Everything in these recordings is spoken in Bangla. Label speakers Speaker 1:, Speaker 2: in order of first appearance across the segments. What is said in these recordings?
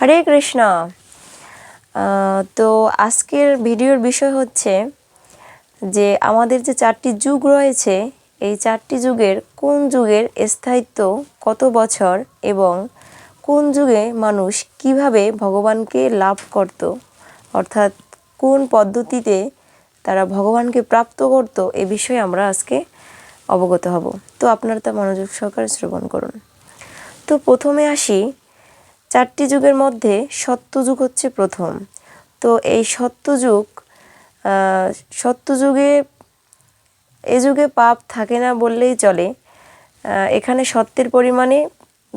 Speaker 1: হরে কৃষ্ণ তো আজকের ভিডিওর বিষয় হচ্ছে যে আমাদের যে চারটি যুগ রয়েছে এই চারটি যুগের কোন যুগের স্থায়িত্ব কত বছর এবং কোন যুগে মানুষ কিভাবে ভগবানকে লাভ করত অর্থাৎ কোন পদ্ধতিতে তারা ভগবানকে প্রাপ্ত করত এ বিষয়ে আমরা আজকে অবগত হব তো আপনারা তা মনোযোগ সহকারে শ্রবণ করুন তো প্রথমে আসি চারটি যুগের মধ্যে সত্যযুগ হচ্ছে প্রথম তো এই সত্যযুগ সত্যযুগে এ যুগে পাপ থাকে না বললেই চলে এখানে সত্যের পরিমাণে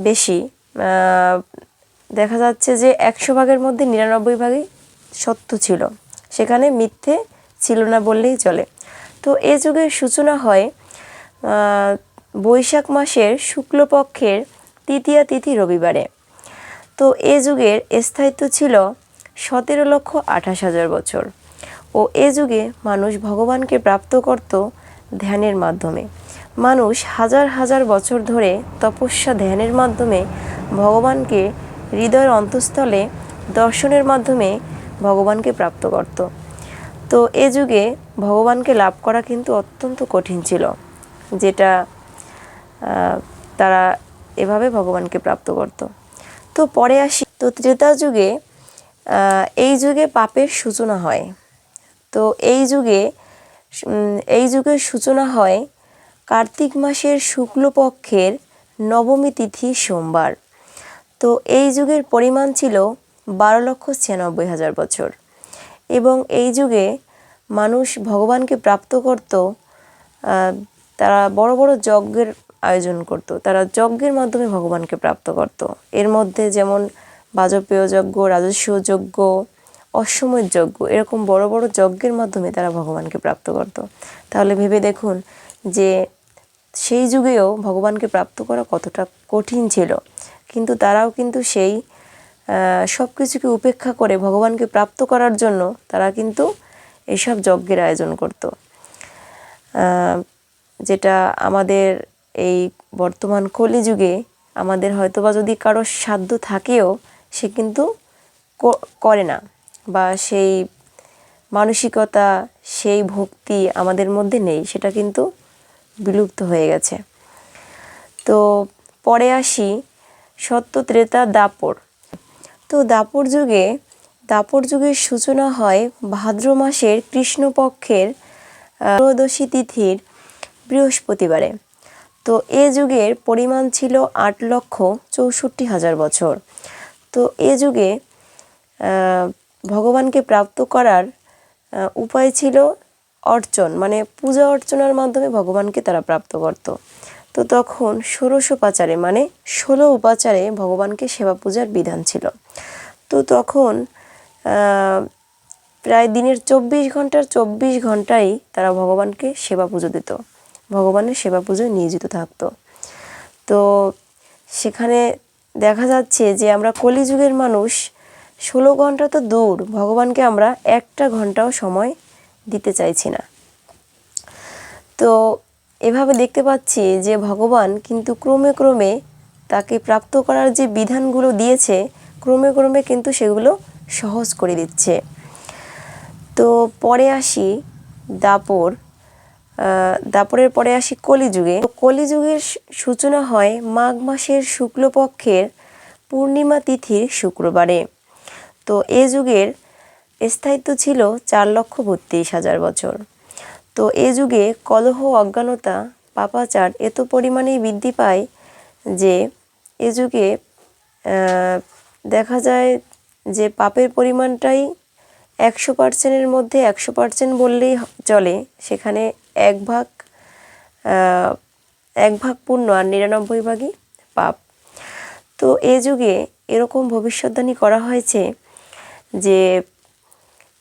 Speaker 1: বেশি দেখা যাচ্ছে যে একশো ভাগের মধ্যে নিরানব্বই ভাগই সত্য ছিল সেখানে মিথ্যে ছিল না বললেই চলে তো এ যুগের সূচনা হয় বৈশাখ মাসের শুক্লপক্ষের তৃতীয়া তিথি রবিবারে তো এ যুগের স্থায়িত্ব ছিল সতেরো লক্ষ আঠাশ হাজার বছর ও এ যুগে মানুষ ভগবানকে প্রাপ্ত করত ধ্যানের মাধ্যমে মানুষ হাজার হাজার বছর ধরে তপস্যা ধ্যানের মাধ্যমে ভগবানকে হৃদয়ের অন্তঃস্থলে দর্শনের মাধ্যমে ভগবানকে প্রাপ্ত করত তো এ যুগে ভগবানকে লাভ করা কিন্তু অত্যন্ত কঠিন ছিল যেটা তারা এভাবে ভগবানকে প্রাপ্ত করতো তো পরে আসি তো ত্রেতা যুগে এই যুগে পাপের সূচনা হয় তো এই যুগে এই যুগের সূচনা হয় কার্তিক মাসের শুক্লপক্ষের নবমী তিথি সোমবার তো এই যুগের পরিমাণ ছিল বারো লক্ষ ছিয়ানব্বই হাজার বছর এবং এই যুগে মানুষ ভগবানকে প্রাপ্ত করত তারা বড় বড় যজ্ঞের আয়োজন করত তারা যজ্ঞের মাধ্যমে ভগবানকে প্রাপ্ত করত এর মধ্যে যেমন বাজপেয় যজ্ঞ রাজস্ব যজ্ঞ অসময় যজ্ঞ এরকম বড় বড় যজ্ঞের মাধ্যমে তারা ভগবানকে প্রাপ্ত করত তাহলে ভেবে দেখুন যে সেই যুগেও ভগবানকে প্রাপ্ত করা কতটা কঠিন ছিল কিন্তু তারাও কিন্তু সেই সব কিছুকে উপেক্ষা করে ভগবানকে প্রাপ্ত করার জন্য তারা কিন্তু এসব যজ্ঞের আয়োজন করত যেটা আমাদের এই বর্তমান কলিযুগে আমাদের হয়তো বা যদি কারো সাধ্য থাকেও সে কিন্তু করে না বা সেই মানসিকতা সেই ভক্তি আমাদের মধ্যে নেই সেটা কিন্তু বিলুপ্ত হয়ে গেছে তো পরে আসি সত্য ত্রেতা দাপর তো দাপর যুগে দাপর যুগের সূচনা হয় ভাদ্র মাসের কৃষ্ণপক্ষের ত্রয়োদশী তিথির বৃহস্পতিবারে তো এ যুগের পরিমাণ ছিল আট লক্ষ চৌষট্টি হাজার বছর তো এ যুগে ভগবানকে প্রাপ্ত করার উপায় ছিল অর্চন মানে পূজা অর্চনার মাধ্যমে ভগবানকে তারা প্রাপ্ত করত তো তখন ষোড়শ উপাচারে মানে ষোলো উপাচারে ভগবানকে সেবা পূজার বিধান ছিল তো তখন প্রায় দিনের চব্বিশ ঘন্টার চব্বিশ ঘন্টাই তারা ভগবানকে সেবা পুজো দিত ভগবানের সেবা পুজোয় নিয়োজিত থাকতো তো সেখানে দেখা যাচ্ছে যে আমরা কলিযুগের মানুষ ষোলো ঘন্টা তো দূর ভগবানকে আমরা একটা ঘন্টাও সময় দিতে চাইছি না তো এভাবে দেখতে পাচ্ছি যে ভগবান কিন্তু ক্রমে ক্রমে তাকে প্রাপ্ত করার যে বিধানগুলো দিয়েছে ক্রমে ক্রমে কিন্তু সেগুলো সহজ করে দিচ্ছে তো পরে আসি দাপর তারপরের পরে আসি কলিযুগে কলিযুগের সূচনা হয় মাঘ মাসের শুক্লপক্ষের পূর্ণিমা তিথির শুক্রবারে তো এ যুগের স্থায়িত্ব ছিল চার লক্ষ বত্রিশ হাজার বছর তো এ যুগে কলহ অজ্ঞানতা পাপাচার এত পরিমাণেই বৃদ্ধি পায় যে এ যুগে দেখা যায় যে পাপের পরিমাণটাই একশো পার্সেন্টের মধ্যে একশো পার্সেন্ট বললেই চলে সেখানে এক ভাগ এক ভাগ পুণ্য আর নিরানব্বই ভাগই পাপ তো এ যুগে এরকম ভবিষ্যদ্বাণী করা হয়েছে যে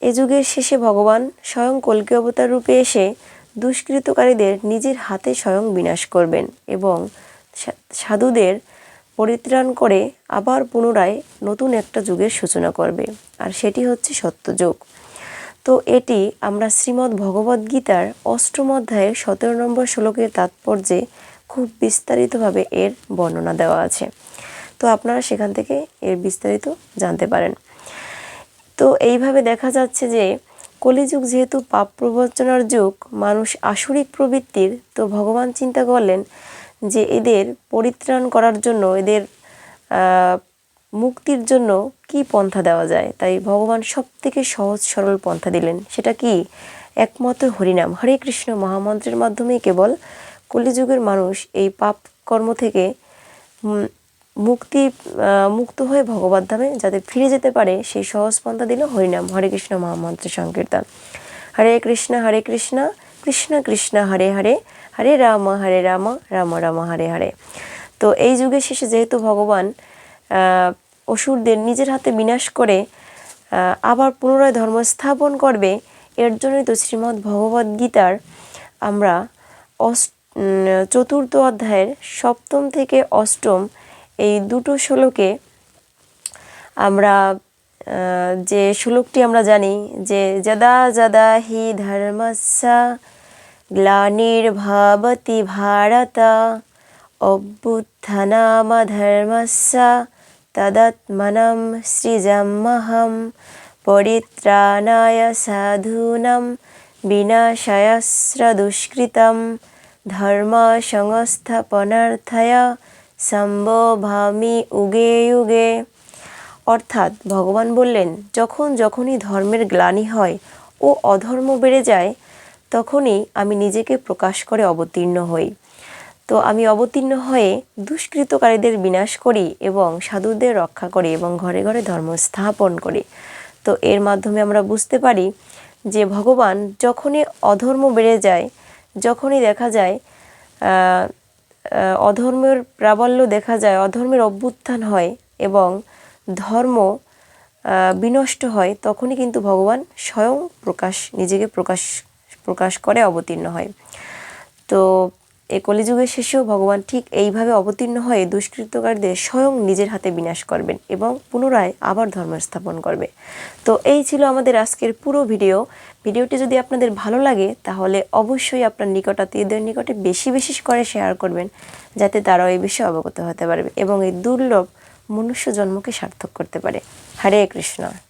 Speaker 1: এ যুগের শেষে ভগবান স্বয়ং কলকি অবতার রূপে এসে দুষ্কৃতকারীদের নিজের হাতে স্বয়ং বিনাশ করবেন এবং সাধুদের পরিত্রাণ করে আবার পুনরায় নতুন একটা যুগের সূচনা করবে আর সেটি হচ্ছে সত্যযুগ তো এটি আমরা শ্রীমদ্ ভগবদ্গীতার অষ্টম অধ্যায়ের সতেরো নম্বর শ্লোকের তাৎপর্যে খুব বিস্তারিতভাবে এর বর্ণনা দেওয়া আছে তো আপনারা সেখান থেকে এর বিস্তারিত জানতে পারেন তো এইভাবে দেখা যাচ্ছে যে কলিযুগ যেহেতু পাপ প্রবচনার যুগ মানুষ আসরিক প্রবৃত্তির তো ভগবান চিন্তা করলেন যে এদের পরিত্রাণ করার জন্য এদের মুক্তির জন্য কি পন্থা দেওয়া যায় তাই ভগবান সব থেকে সহজ সরল পন্থা দিলেন সেটা কি একমাত্র হরিনাম হরে কৃষ্ণ মহামন্ত্রের মাধ্যমেই কেবল কলিযুগের মানুষ এই পাপ কর্ম থেকে মুক্তি মুক্ত হয়ে ভগবত ধামে যাতে ফিরে যেতে পারে সেই সহজ পন্থা দিল হরিনাম হরে কৃষ্ণ মহামন্ত্রের সংকীর্তন হরে কৃষ্ণ হরে কৃষ্ণ কৃষ্ণ কৃষ্ণ হরে হরে হরে রাম হরে রাম রাম রাম হরে হরে তো এই যুগের শেষে যেহেতু ভগবান অসুরদের নিজের হাতে বিনাশ করে আবার পুনরায় ধর্ম স্থাপন করবে এর জন্যই তো শ্রীমদ্ ভগবদ্গীতার আমরা অস চতুর্থ অধ্যায়ের সপ্তম থেকে অষ্টম এই দুটো শ্লোকে আমরা যে শ্লোকটি আমরা জানি যে যদা যদা হি ধর্মস্যা গ্লানির্ভাবতি ভারত ধর্মসা তদত্মনম সৃজমহম পরিত্রাণায় সাধূনম বিনাশয়স্রদুষ্কৃতম ধর্ম সংস্থাপনার্থায় সম্বোভামি উগে উগে অর্থাৎ ভগবান বললেন যখন যখনই ধর্মের গ্লানি হয় ও অধর্ম বেড়ে যায় তখনই আমি নিজেকে প্রকাশ করে অবতীর্ণ হই তো আমি অবতীর্ণ হয়ে দুষ্কৃতকারীদের বিনাশ করি এবং সাধুদের রক্ষা করি এবং ঘরে ঘরে ধর্ম স্থাপন করি তো এর মাধ্যমে আমরা বুঝতে পারি যে ভগবান যখনই অধর্ম বেড়ে যায় যখনই দেখা যায় অধর্মের প্রাবল্য দেখা যায় অধর্মের অভ্যুত্থান হয় এবং ধর্ম বিনষ্ট হয় তখনই কিন্তু ভগবান স্বয়ং প্রকাশ নিজেকে প্রকাশ প্রকাশ করে অবতীর্ণ হয় তো এ কলিযুগের শেষেও ভগবান ঠিক এইভাবে অবতীর্ণ হয়ে দুষ্কৃতকারদের স্বয়ং নিজের হাতে বিনাশ করবেন এবং পুনরায় আবার ধর্ম স্থাপন করবে তো এই ছিল আমাদের আজকের পুরো ভিডিও ভিডিওটি যদি আপনাদের ভালো লাগে তাহলে অবশ্যই আপনার নিকটাত্মীয়দের নিকটে বেশি বেশি করে শেয়ার করবেন যাতে তারাও এই বিষয়ে অবগত হতে পারবে এবং এই দুর্লভ মনুষ্য জন্মকে সার্থক করতে পারে হরে কৃষ্ণ